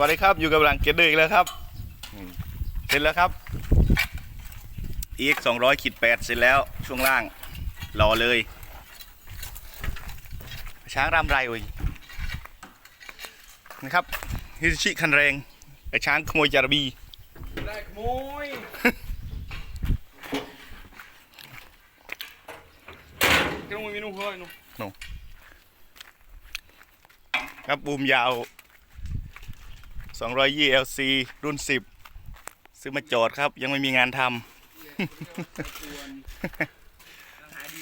วัสดีครับอยู่กับหลังเกียร์ดึกแล้วครับอืมเสร็จแล้วครับ EX 200ขีด8เสร็จแล้วช่วงล่างรอเลย ช้างรำไรเว้ยนะครับฮิตชิคันแรงไอช้างขโมยจารบีได้ขโมยกระมุยมีนุ่งเฮ้ยนุ่งครับบูมยาว 200 LC รุ่น 10 ซื้อมาจอดครับ ยังไม่มีงานทำ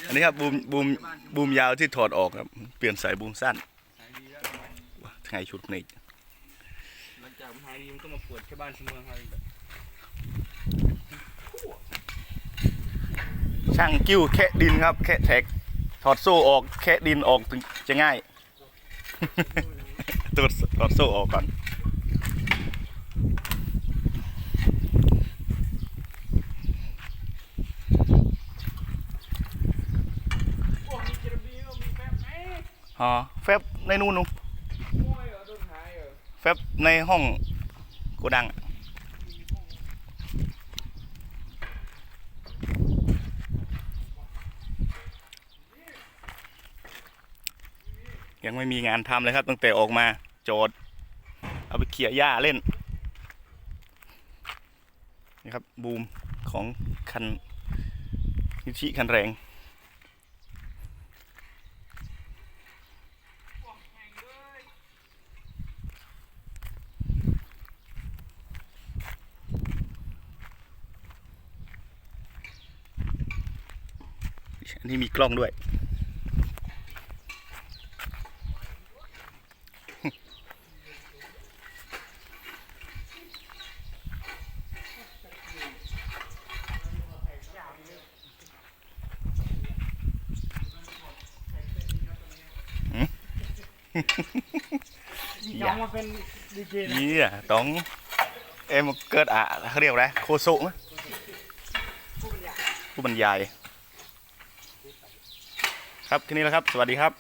อันนี้ครับบูมบูมบูมยาวที่ถอดออกครับ เปลี่ยนสายบูมสั้นไงชุดนี้หลังจากมันหายดีมันก็มาปวดแค่บ้านที่เมืองไทยช่างกิ้วแคะดินครับ แคะแท็ก ถอดโซ่ออกแคะดินออกถึงจะง่ายตัวถอดโซ่ออกก่อน พวกมีเจระบีมีแป๊บไหมอ๋อแฟบในนู่นนู่นโอ้ยเหรอโดนหายเหรอแฟบในห้องโกดังยังไม่มีงานทำเลยครับ ตั้งแต่ออกมา โจดเอาไปเขี่ยหญ้าเล่น ครับบูมของคันนิชิคันแรงอันนี้มีกล้องด้วย น้องมาเป็นดีเจนะนี่อะต้องเอ็มเกิดอะเขาเรียกอะไรโคโซะมั้ยผู้บรรยาย ครับทีนี้แหละครับ สวัสดีครับ